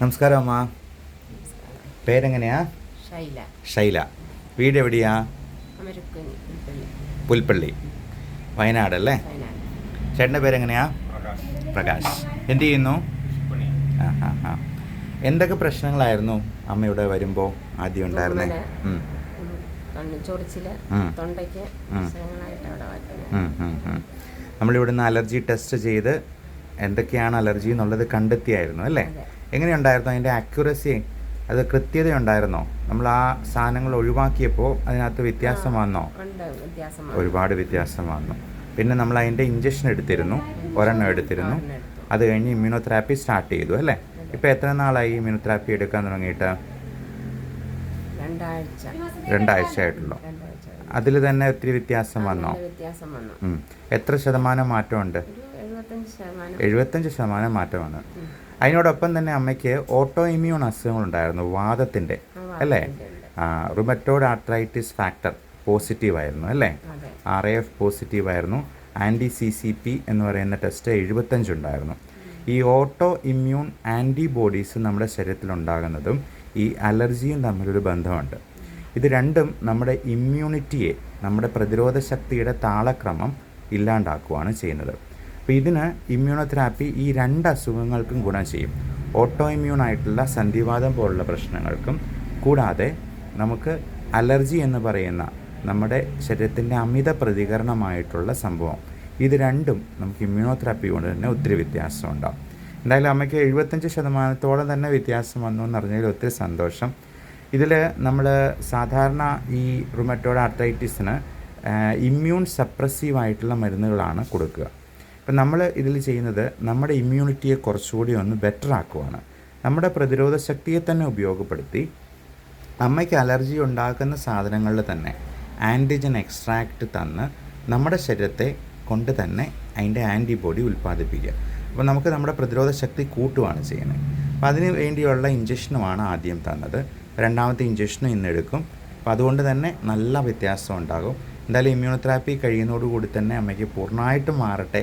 നമസ്കാരം അമ്മ. പേരെങ്ങനെയാ? ഷൈല. ശൈല വീട് എവിടെയാ? പുൽപ്പള്ളി. വയനാടല്ലേ? അല്ലേ ചേട്ടന്റെ പേരെങ്ങനെയാ? പ്രകാശ്. എന്ത് ചെയ്യുന്നു? ആ ആ ആ. എന്തൊക്കെ പ്രശ്നങ്ങളായിരുന്നു അമ്മയുടെ വരുമ്പോൾ ആദ്യം ഉണ്ടായിരുന്നേ. നമ്മളിവിടുന്ന് അലർജി ടെസ്റ്റ് ചെയ്ത് എന്തൊക്കെയാണ് അലർജി എന്നുള്ളത് കണ്ടെത്തിയായിരുന്നു അല്ലേ. എങ്ങനെയുണ്ടായിരുന്നു അതിന്റെ അക്യുറസി അത് കൃത്യതയുണ്ടായിരുന്നോ? നമ്മൾ ആ സാധനങ്ങൾ ഒഴിവാക്കിയപ്പോൾ അതിനകത്ത് വ്യത്യാസം വന്നോ? ഒരുപാട് വ്യത്യാസം വന്നു. പിന്നെ നമ്മൾ അതിന്റെ ഇഞ്ചക്ഷൻ എടുത്തിരുന്നു. ഒരെണ്ണം എടുത്തിരുന്നു. അത് കഴിഞ്ഞ് ഇമ്മ്യൂണോതെറാപ്പി സ്റ്റാർട്ട് ചെയ്തു അല്ലേ? ഇപ്പോൾ എത്ര നാളായി ഇമ്മ്യൂണോതെറാപ്പി എടുക്കാൻ തുടങ്ങിയിട്ട്? രണ്ടാഴ്ച. ആയിട്ടുള്ളൂ? അതിൽ തന്നെ ഒത്തിരി വ്യത്യാസം വന്നോ? എത്ര ശതമാനം മാറ്റമുണ്ട്? എഴുപത്തഞ്ച് ശതമാനം. മാറ്റം വന്നു. അതിനോടൊപ്പം തന്നെ അമ്മയ്ക്ക് ഓട്ടോ ഇമ്മ്യൂൺ അസുഖങ്ങളുണ്ടായിരുന്നു വാദത്തിന്റെ അല്ലേ? റുമറ്റോഡ് ആർത്രൈറ്റിസ് ഫാക്ടർ പോസിറ്റീവ് ആയിരുന്നു അല്ലേ? ആർ എ എഫ് പോസിറ്റീവ് ആയിരുന്നു ആന്റി സി സി പി എന്ന് പറയുന്ന ടെസ്റ്റ് എഴുപത്തഞ്ചുണ്ടായിരുന്നു ഈ ഓട്ടോ ഇമ്മ്യൂൺ ആന്റിബോഡീസ് നമ്മുടെ ശരീരത്തിൽ ഉണ്ടാകുന്നതും ഈ അലർജിയും തമ്മിലൊരു ബന്ധമുണ്ട്. ഇത് രണ്ടും നമ്മുടെ ഇമ്മ്യൂണിറ്റിയെ നമ്മുടെ പ്രതിരോധ ശക്തിയുടെ താളക്രമം ഇല്ലാണ്ടാക്കുകയാണ് ചെയ്യുന്നത്. അപ്പോൾ ഇതിന് ഇമ്മ്യൂണോതെറാപ്പി ഈ രണ്ട് അസുഖങ്ങൾക്കും ഗുണം ചെയ്യും. ഓട്ടോ ഇമ്മ്യൂൺ ആയിട്ടുള്ള സന്ധിവാദം പോലുള്ള പ്രശ്നങ്ങൾക്കും കൂടാതെ നമുക്ക് അലർജി എന്ന് പറയുന്ന നമ്മുടെ ശരീരത്തിന്റെ അമിത പ്രതികരണമായിട്ടുള്ള സംഭവം. ഇത് രണ്ടും നമുക്ക് ഇമ്മ്യൂണോതെറാപ്പി കൊണ്ട് തന്നെ ഒത്തിരി വ്യത്യാസം ഉണ്ടാകും എന്തായാലും അമ്മയ്ക്ക് എഴുപത്തഞ്ച് ശതമാനത്തോളം തന്നെ വ്യത്യാസം വന്നു എന്ന് പറഞ്ഞതിൽ ഒത്തിരി സന്തോഷം. ഇതിൽ നമ്മൾ സാധാരണ ഈ റുമറ്റോഡ് ആർത്തൈറ്റിസിന് ഇമ്മ്യൂൺ സപ്രസീവ് ആയിട്ടുള്ള മരുന്നുകളാണ് കൊടുക്കുക. ഇപ്പം നമ്മൾ ഇതിൽ ചെയ്യുന്നത് നമ്മുടെ ഇമ്മ്യൂണിറ്റിയെ കുറച്ചുകൂടി ഒന്ന് ബെറ്റർ ആക്കുവാണ്. നമ്മുടെ പ്രതിരോധ ശക്തിയെ തന്നെ ഉപയോഗപ്പെടുത്തി അമ്മയ്ക്ക് അലർജി ഉണ്ടാക്കുന്ന സാധനങ്ങളിൽ തന്നെ ആന്റിജൻ എക്സ്ട്രാക്റ്റ് തന്ന് നമ്മുടെ ശരീരത്തെ കൊണ്ട് തന്നെ അതിന്റെ ആന്റിബോഡി ഉൽപ്പാദിപ്പിക്കുക. അപ്പോൾ നമുക്ക് നമ്മുടെ പ്രതിരോധ ശക്തി കൂട്ടുകയാണ് ചെയ്യുന്നത്. അപ്പോൾ അതിന് വേണ്ടിയുള്ള ഇഞ്ചക്ഷനുമാണ് ആദ്യം തന്നത്. രണ്ടാമത്തെ ഇഞ്ചക്ഷനും ഇന്ന് എടുക്കും അപ്പോൾ അതുകൊണ്ട് തന്നെ നല്ല വ്യത്യാസം ഉണ്ടാകും. എന്തായാലും ഇമ്മ്യൂണോതെറാപ്പി കഴിയുന്നതോടുകൂടി തന്നെ അമ്മയ്ക്ക് പൂർണമായിട്ടും മാറട്ടെ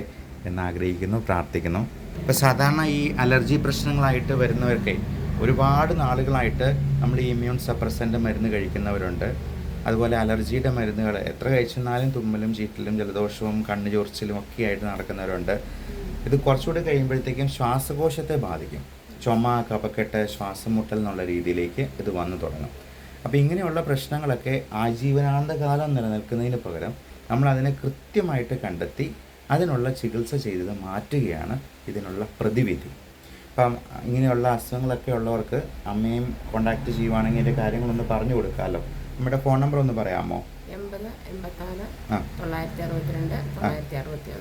എന്ന് ആഗ്രഹിക്കുന്നു പ്രാർത്ഥിക്കുന്നു. ഇപ്പോൾ സാധാരണ ഈ അലർജി പ്രശ്നങ്ങളായിട്ട് വരുന്നവർക്ക് ഒരുപാട് നാളുകളായിട്ട് നമ്മൾ ഈ ഇമ്മ്യൂൺ സപ്രസന്റ് മരുന്ന് കഴിക്കുന്നവരുണ്ട്. അതുപോലെ അലർജിയുടെ മരുന്നുകൾ എത്ര കഴിച്ചെന്നാലും തുമ്മലും ചീറ്റലും ജലദോഷവും കണ്ണു ചൊറിച്ചിലും ഒക്കെ ആയിട്ട് നടക്കുന്നവരുണ്ട്. ഇത് കുറച്ചുകൂടി കഴിയുമ്പോഴത്തേക്കും ശ്വാസകോശത്തെ ബാധിക്കും. ചുമ കപക്കെട്ട് ശ്വാസം മുട്ടൽ എന്നുള്ള രീതിയിലേക്ക് ഇത് വന്നു തുടങ്ങും. അപ്പോൾ ഇങ്ങനെയുള്ള പ്രശ്നങ്ങളൊക്കെ ആജീവനാന്തകാലം നിലനിൽക്കുന്നതിന് പകരം നമ്മൾ അതിനെ കൃത്യമായിട്ട് കണ്ടെത്തി അതിനുള്ള ചികിത്സ ചെയ്തത് മാറ്റുകയാണ് ഇതിനുള്ള പ്രതിവിധി. അപ്പം ഇങ്ങനെയുള്ള അസുഖങ്ങളൊക്കെ ഉള്ളവർക്ക് അമ്മയും കോണ്ടാക്ട് ചെയ്യുവാണെങ്കിൽ ഇതിന്റെ കാര്യങ്ങളൊന്ന് പറഞ്ഞു കൊടുക്കാമല്ലോ. നമ്മുടെ ഫോൺ നമ്പർ ഒന്ന് പറയാമോ? എൺപത് എൺപത്താറ് ആ. തൊള്ളായിരത്തി അറുപത്തിരണ്ട് തൊള്ളായിരത്തി അറുപത്തി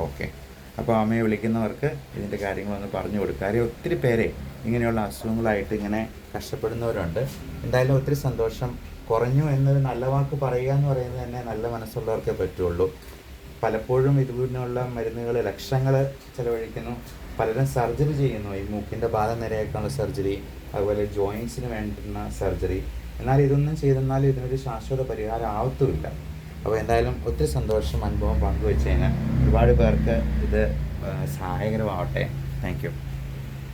ഓക്കെ. അപ്പോൾ അമ്മയെ വിളിക്കുന്നവർക്ക് ഇതിന്റെ കാര്യങ്ങളൊന്ന് പറഞ്ഞു കൊടുക്കുക കാര്യം ഒത്തിരി പേരെ ഇങ്ങനെയുള്ള അസുഖങ്ങളായിട്ട് ഇങ്ങനെ കഷ്ടപ്പെടുന്നവരുണ്ട്. എന്തായാലും ഒത്തിരി സന്തോഷം. കുറഞ്ഞു എന്നൊരു നല്ല വാക്ക് പറയുക എന്ന് പറയുന്നത് തന്നെ നല്ല മനസ്സുള്ളവർക്കേ പറ്റുള്ളൂ. പലപ്പോഴും ഇതിനുള്ള മരുന്നുകൾ ലക്ഷങ്ങൾ ചിലവഴിക്കുന്നു. പലരും സർജറി ചെയ്യുന്നു. ഈ മൂക്കിന്റെ ഭാഗം നിരയാക്കാനുള്ള സർജറി അതുപോലെ ജോയിൻസിന് വേണ്ടുന്ന സർജറി. എന്നാൽ ഇതൊന്നും ചെയ്തെന്നാലും ഇതിനൊരു ശാശ്വത പരിഹാരം ആവത്തുമില്ല. അപ്പോൾ എന്തായാലും ഒത്തിരി സന്തോഷം അനുഭവം പങ്കുവെച്ചതിന്. ഒരുപാട് പേർക്ക് ഇത് സഹായകരമാവട്ടെ. Thank you.